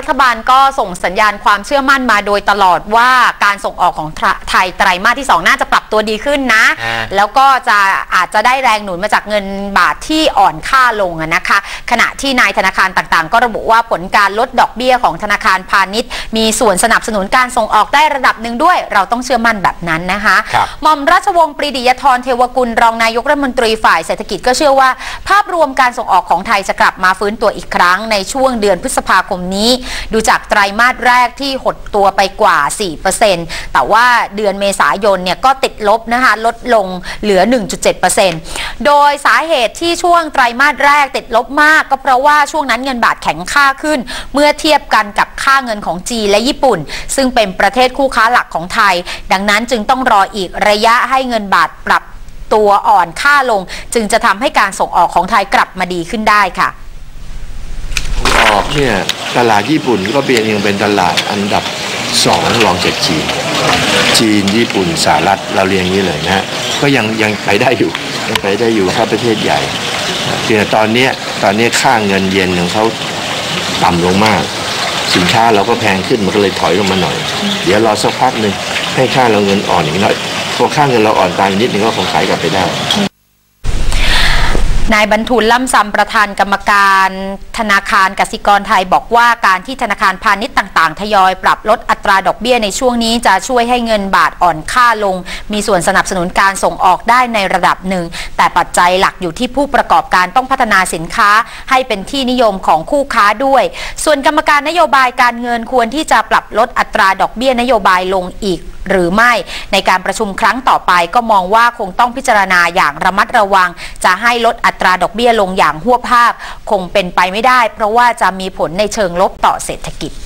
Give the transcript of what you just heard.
รัฐบาลก็ส่งสัญญาณความเชื่อมั่นมาโดยตลอดว่าการส่งออกของไทยไตรมาสที่ 2 น่าจะปรับตัวดีขึ้นนะอ่าแล้วก็จะอาจจะได้แรงหนุนมาจากเงินบาทที่อ่อนค่าลงอะนะคะ ขณะที่นายธนาคารต่างๆ ก็ระบุว่าผลการลดดอกเบี้ยของธนาคารพาณิชย์ มีส่วนสนับสนุนการส่งออกได้ระดับหนึ่งด้วย เราต้องเชื่อมั่นแบบนั้นนะคะครับหม่อมราชวงศ์ปรีดียธรเทวกุลรองนายกรัฐมนตรีฝ่ายเศรษฐกิจก็เชื่อว่า ภาพรวมการส่งออกของไทยจะกลับมาฟื้นตัวอีกครั้งในช่วงเดือนพฤษภาคมนี้ดูจากไตรมาสแรกที่หดตัวไปกว่า 4%แต่ว่าเดือนเมษายนเนี่ยก็ติดลบนะคะ ลดลงเหลือ 1.7%โดยสาเหตุที่ช่วงไตรมาสแรกติดลบมาก ก็เพราะว่าช่วงนั้นเงินบาทแข็งค่าขึ้น เมื่อเทียบกันกับค่าเงินของจีนและญี่ปุ่น ซึ่งเป็นประเทศคู่ค้าหลักของไทย ดังนั้นจึงต้องรออีกระยะให้เงินบาทปรับตัวอ่อนค่าลง จึงจะทำให้การส่งออกของไทยกลับมาดีขึ้นได้ค่ะ ออกเนี่ยตลาดญี่ปุ่นก็เป็นยังเป็นตลาดอันดับสองรองจากจีน จีนญี่ปุ่นสหรัฐเราเรียงอย่างนี้เลยนะฮะก็ยังยังไปได้อยู่ยังไปได้อยู่ถ้าประเทศใหญ่เพียงตอนเนี้ยตอนนี้ค่าเงินเยนของเขาต่ำลงมาก สินค้าเราก็แพงขึ้นมันก็เลยถอยลงมาหน่อย เดี๋ยวรอสักพักหนึ่งให้ค่าเราเงินอ่อนอีกหน่อยพอค่าเงินเราอ่อนตามนิดนึงก็คงขายกลับไปได้ นายบรรทุนล่ำซำประธานกรรมการธนาคารกสิกรไทยบอกว่าการที่ธนาคารพาณิชย์ต่าง ๆ ทยอยปรับลดอัตราดอกเบี้ยในช่วงนี้จะช่วยให้เงินบาทอ่อนค่าลง มีส่วนสนับสนุนการส่งออกได้ในระดับหนึ่ง แต่ปัจจัยหลักอยู่ที่ผู้ประกอบการต้องพัฒนาสินค้า ให้เป็นที่นิยมของคู่ค้าด้วย ส่วนกรรมการนโยบายการเงินควรที่จะปรับลดอัตราดอกเบี้ยนโยบายลงอีก หรือไม่ในการประชุมครั้งต่อไปก็มองว่าคงต้องพิจารณาอย่างระมัดระวัง จะให้ลดอัตราดอกเบี้ยลงอย่างหัวภาพ คงเป็นไปไม่ได้ เพราะว่าจะมีผลในเชิงลบต่อเศรษฐกิจ